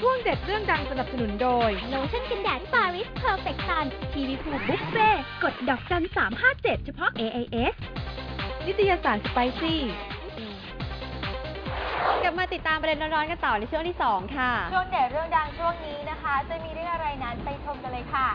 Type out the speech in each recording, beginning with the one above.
ช่วงเด็ดเรื่องดังสนับสนุนโดย โลชั่นกันแดดปาริสเพอร์เฟคซันทีวีพูบุฟเฟ่กดดอกจัน357เฉพาะ AIS นิตยสารสไปซี่กลับมาติดตามประเด็นร้อนๆกันต่อในช่วงที่ 2 ค่ะ ช่วงเด็ดเรื่องดังช่วงนี้นะคะ จะมีเรื่องอะไรนั้นไปชมกันเลยค่ะ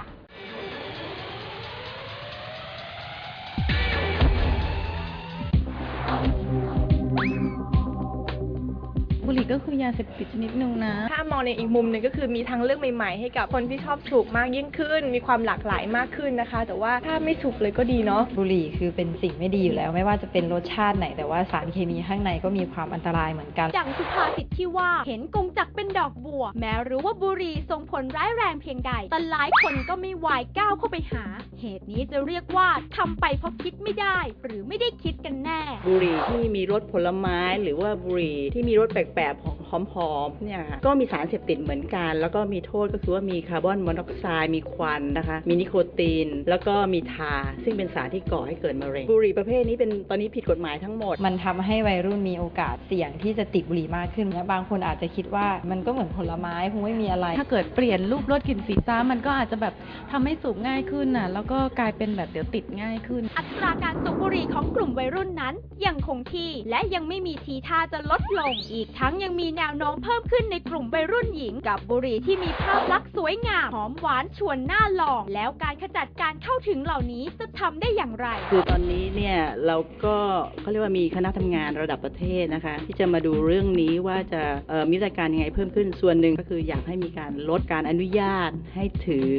ก็คือยาเสพติดชนิดหนึ่งนะ ถ้ามองในอีกมุมหนึ่งก็คือมีทางเลือกใหม่ๆ ให้กับคนที่ชอบสูบมากยิ่งขึ้น มีความหลากหลายมากขึ้นนะคะ แต่ว่าถ้าไม่สูบเลยก็ดีเนาะบุหรี่คือเป็นสิ่งไม่ดีอยู่แล้ว ไม่ว่าจะเป็นรสชาติไหน แต่ว่าสารเคมีข้างในก็มีความอันตรายเหมือนกันดังสุภาษิตที่ว่าเห็นกงจักรเป็นดอกบัว แม้รู้ว่าบุหรี่ส่งผลร้ายแรงเพียงใดแต่หลายคนก็ไม่วายก้าวเข้าไปหา เหตุนี้จะเรียกว่าทำไปเพราะคิดไม่ได้ หรือไม่ได้คิดกันแน่ บุหรี่ที่มีรสผลไม้หรือว่าบุหรี่ที่มีรสแปลกๆของ punk หอมๆเนี่ยค่ะก็มีสารเสพติดเหมือนกัน แล้วก็มีโทษก็คือว่ามีคาร์บอนมอนอกไซด์มีควันนะคะมีนิโคติน แล้วก็มีทา ซึ่งเป็นสารที่ก่อให้เกิดมะเร็งบุหรี่ประเภทนี้เป็นตอนนี้ผิดกฎหมายทั้งหมด มันทำให้วัยรุ่นมีโอกาสเสี่ยงที่จะติดบุหรี่มากขึ้นและบางคนอาจจะคิดว่ามันก็เหมือนผลไม้คงไม่มีอะไร ถ้าเกิดเปลี่ยนรูปรสกลิ่นสีฟ้ามันก็อาจจะแบบทำให้สูบง่ายขึ้นน่ะแล้วก็กลายเป็นแบบเดี๋ยวติดง่ายขึ้น อัตราการสูบบุหรี่ของกลุ่มวัยรุ่นนั้นยังคงที่และยังไม่มีทีท่าจะลดลงอีกทั้งยังมีแนวโน้มเพิ่มขึ้นในกลุ่มวัยรุ่นหญิงกับบุหรี่ที่มีภาพลักษณ์สวยงามหอมหวานชวนหน้าลอง แล้วการขจัดการเข้าถึงเหล่านี้จะทำได้อย่างไร คือตอนนี้เนี่ยเราก็เขาเรียกว่ามีคณะทำงานระดับประเทศนะคะ ที่จะมาดูเรื่องนี้ว่าจะมีมาตรการยังไงเพิ่มขึ้นส่วนหนึ่งก็คืออยากให้มีการลดการอนุญาตให้ถือ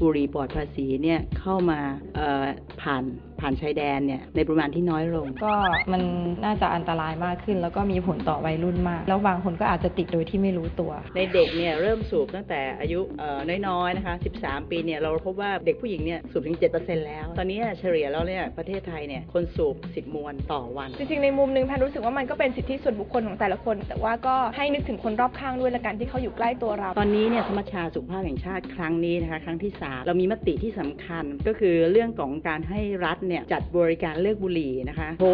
บุหรี่ปลอดภาษีเนี่ยเข้ามาผ่าน ผ่านชายแดนเนี่ยในปริมาณที่น้อยลง ก็มันน่าจะอันตรายมากขึ้น แล้วก็มีผลต่อวัยรุ่นมาก แล้วบางคนก็อาจจะติดโดยที่ไม่รู้ตัว ในเด็กเนี่ยเริ่มสูบตั้งแต่อายุเอ่อน้อยๆนะคะ 13 ปีเนี่ยเราพบว่าเด็กผู้หญิงเนี่ยสูบถึง 7%แล้ว ตอนนี้เฉลี่ยแล้วเนี่ยประเทศไทยเนี่ยคนสูบ 10 มวนต่อวัน จริงๆ ในมุมหนึงแพนรู้สึกว่ามันก็เป็นสิทธิส่วนบุคคลของแต่ละคน แต่ว่าก็ให้นึกถึงคนรอบข้างด้วยละกันที่เขาอยู่ใกล้ตัวเรา ตอนนี้เนี่ยสมัชชาสุขภาพแห่งชาติครั้งนี้นะคะครั้งที่ 3 เรามีมติที่สำคัญก็คือเรื่องของการให้รัฐเนี่ยจัดบริการเลิกบุหรี่นะคะโทร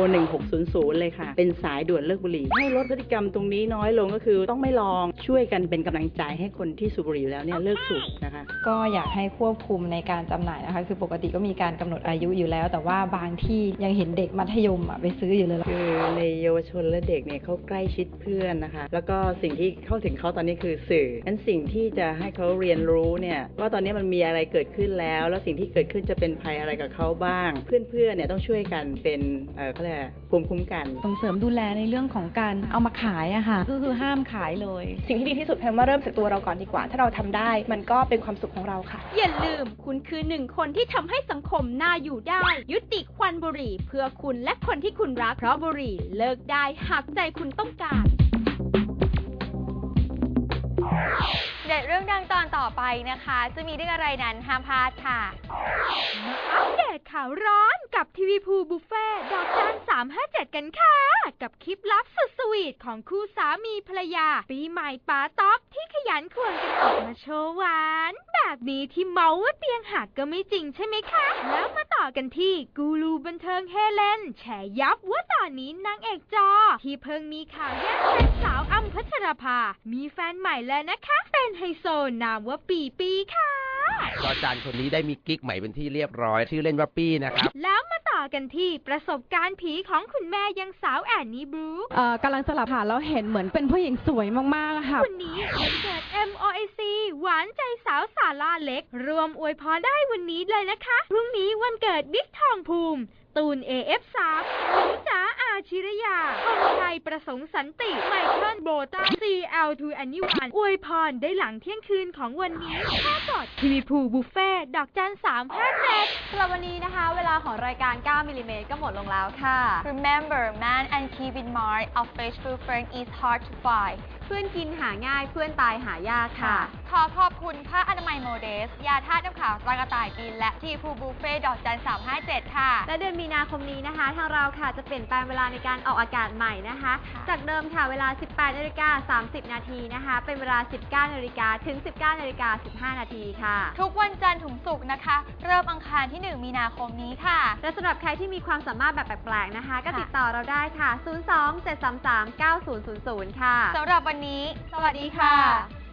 1600 เลยค่ะ เป็นสายด่วนเลิกบุหรี่ ให้ลดพฤติกรรมตรงนี้น้อยลงก็คือต้องไม่ลองช่วยกันเป็นกำลังใจให้คนที่สูบบุหรี่อยู่แล้วเนี่ยเลิกสูบนะคะ ก็อยากให้ควบคุมในการจำหน่ายนะคะ คือปกติก็มีการกำหนดอายุอยู่แล้ว แต่ว่าบางที่ยังเห็นเด็กมัธยมอะไปซื้ออยู่เลยคือในเยาวชนและเด็กเนี่ยเขาใกล้ชิดเพื่อนนะคะ แล้วก็สิ่งที่เข้าถึงเขาตอนนี้คือสื่อนั้นสิ่งที่จะให้เขาเรียนรู้เนี่ยว่าตอนนี้มันมีอะไรเกิดขึ้นแล้ว แล้วสิ่งที่เกิดขึ้นจะเป็นภัยอะไรกับเขาบ้างเพื่อนๆเนี่ยต้องช่วยกันเป็นเอ่อเขาเรียกอะไรภูมิคุ้มกัน ส่งเสริมดูแลในเรื่องของการเอามาขายอะค่ะก็คือห้ามขายเลย สิ่งที่ดีที่สุดแพนว่าเริ่มจากตัวเราก่อนดีกว่า ถ้าเราทำได้ มันก็เป็นความสุขของเราค่ะ อย่าลืม คุณคือหนึ่งคนที่ทำให้สังคมน่าอยู่ได้ ยุติควันบุหรี่ เพื่อคุณและคนที่คุณรัก เพราะบุหรี่เลิกได้หากใจคุณต้องการ เด็ดเรื่องดังตอนต่อไปนะคะ จะมีเรื่องอะไรนั้นห้ามพลาดค่ะ ทีวีพูบุฟเฟ่ดอกจัน357กันค่ะ กับคลิปลับสุดสวีทของคู่สามีภรรยา ปีใหม่ป้าต๊อกที่ขยันควงกันออกมาโชว์หวาน แบบนี้ที่เมาว่าเตียงหักก็ไม่จริงใช่ไหมคะ แล้วมาต่อกันที่กูรูบันเทิงเฮเลนแฉยับว่าตอนนี้นางเอกจอ ที่เพิ่งมีข่าวแย่งแฟนสาวอ้ำพัชราภา มีแฟนใหม่แล้วนะคะ เป็นไฮโซนามว่าปีปีค่ะ จอจานคนนี้ได้มีกิ๊กใหม่เป็นที่เรียบร้อย ชื่อเล่นว่าปี้นะครับ แล้วมาต่อกันที่ประสบการณ์ผีของคุณแม่ยังสาวแอนนี่บรูคเอ่อกำลังสลับผ่านแล้วเห็นเหมือนเป็นผู้หญิงสวยมากๆอะค่ะวันนี้วันเกิด MOIC หวานใจสาวสาลาเล็ก รวมอวยพรได้วันนี้เลยนะคะพรุ่งนี้วันเกิดบิ๊กทองภูมิ ตูน AF3 หนูจ๋าอาชิรยาพงชัย ประสงค์สันติไมเคิลโบตา CL2 a n y o n อวยพรได้หลังเที่ยงคืนของวันนี้แค่กดทีวีพูบุฟเฟ่ดอกจันสามพันเจ็ดสำหรับวันนี้นะคะ เวลาของรายการ 9มิลลิเมตรก็หมดลงแล้วค่ะ Remember man and keep in mind a faithful friend is hard to find เพื่อนกินหาง่ายเพื่อนตายหายากค่ะ ขอขอบคุณผ้าอนามัยโมเดส ยาท่าตุน้ำขาวตรากระต่ายบิน และทีพูบุฟเฟ่ดอกจัน357ค่ะ และเดือนมีนาคมนี้นะคะ ทางเราค่ะจะเปลี่ยนแปลงเวลาในการออกอากาศใหม่นะคะค่ะจากเดิมค่ะเวลา 18นาฬิกา30 นาทีนะคะ เป็นเวลา 19นาฬิกาถึง 19นาฬิกา15 นาทีค่ะ ทุกวันจันทร์ถึงศุกร์นะคะ เริ่มอังคารที่ 1 มีนาคมนี้ค่ะ และสำหรับใครที่มีความสามารถแบบแปลกๆนะคะ ก็ค่ะติดต่อเราได้ค่ะ 02 733 9000 ค่ะสำหรับวันนี้ สวัสดีค่ะ